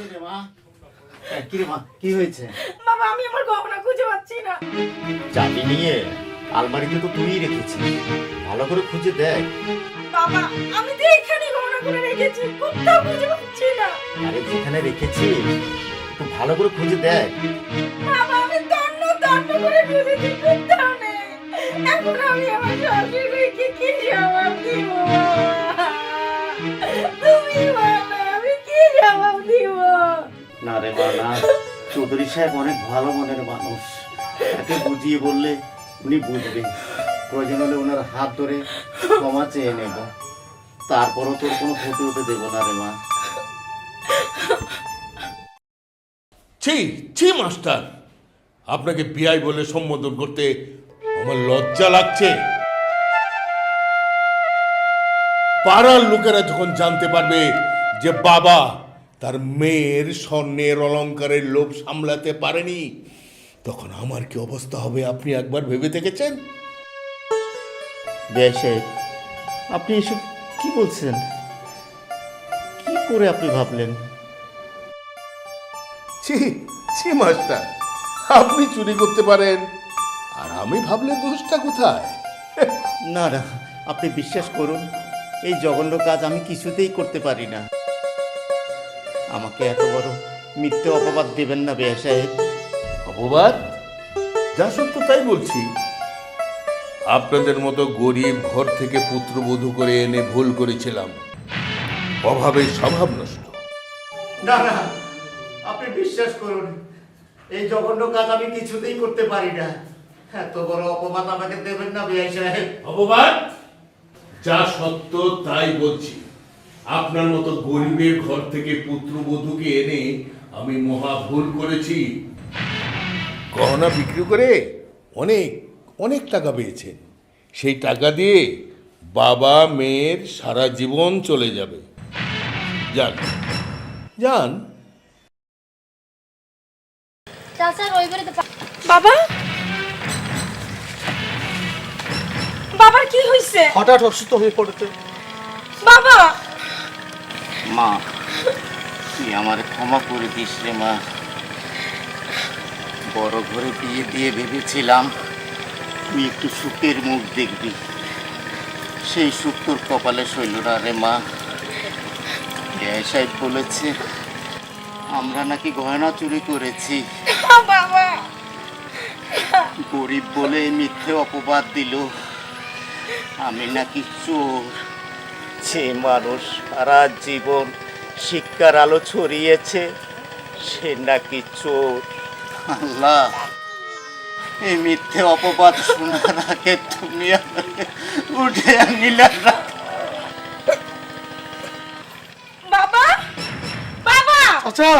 হয়েছে রে মা হ্যাঁ, কি রে মা কি হয়েছে? বাবা আমি আমার গহনা খুঁজে পাচ্ছি না। চাবি নিয়ে আলমারিতে তো তুই রেখেছিস। ভালো করে খুঁজে দেখ। বাবা আমি তো এখানে গহনা করে রেখেছি কোথাও খুঁজে পাচ্ছি না। আরে যেখানে রেখেছিস একটু ভালো করে খুঁজে দেখ। বাবা আমি তন্ন তন্ন করে খুঁজেছি কোথাও নেই। এখন আমি আমার শাশুড়িকে রে মা চৌধুরী সাহেব অনেক ভালো মনের মানুষ। একে বুঝিয়ে বললে উনি বুঝবে প্রয়োজন হলে ওনার হাত ধরে ক্ষমা চেয়ে নেব। তারপরও তোর কোনো ক্ষতি হতে দেবো না রে মা। ছি ছি, মাস্টার। আপনাকে পিআই বলে সম্বোধন করতে আমার লজ্জা লাগছে। পাড়ার লোকেরা যখন জানতে পারবে যে বাবা তার মেয়ের স্বর্ণের অলংকারের লোভ সামলাতে পারেনি। তখন আমার কি অবস্থা হবে আপনি একবার ভেবে দেখেছেন? সাহেব আপনি এসব কি বলছেন? কি করে আপনি ভাবলেন? ছি ছি মাস্টার আপনি চুরি করতে পারেন। আর আমি ভাবলে দোষটা কোথায়? না না আপনি বিশ্বাস করুন এই জঘন্য কাজ আমি কিছুতেই করতে পারি না। আমাকে এত বড় মিথ্যে অপবাদ দেবেন না বেয়া সাহেব। অপবাদ? যা সত্য তাই বলছি। আপনাদের মতো গরিব ঘর থেকে পুত্রবধূ করে এনে ভুল করেছিলাম। অভাবে স্বভাব নষ্ট। না না আপনি বিশ্বাস করুন এই জঘন্য কাজ আমি কিছুতেই করতে পারি না। এত বড় অপবাদ আমাকে দেবেন না বেয়া সাহেব। অপবাদ? যা সত্য তাই বলছি। আপনার মতো গরিবের ঘর থেকে পুত্রবধূকে এনে আমি মহা ভুল করেছি। গহনা বিক্রি করে অনেক অনেক টাকা পেয়েছেন। সেই টাকা দিয়ে বাবা মেয়ের সারা জীবন চলে যাবে। যান। যান। বাবা? বাবার কি হয়েছে হঠাৎ অসুস্থ হয়ে পড়েছে। বাবা! মা তুই আমার ক্ষমা করে দিস রে মা। বড় ঘরে বিয়ে দিয়ে ভেবেছিলাম তুই একটু সুখের মুখ দেখবি। সেই সুখ তোর কপালে সইল না রে মা। সাহেব বলেছে আমরা নাকি গয়না চুরি করেছি। বাবা। গরিব বলে মিথ্যে অপবাদ দিল। আমি নাকি চোর। যে মানুষ সারা জীবন শিক্ষার আলো ছড়িয়েছে সে নাকি চোর। আল্লাহ এই মিথ্যে অপবাদ শোনার আগে তুমি আমাকে উঠে আনিলে না। বাবা বাবা! আচ্ছা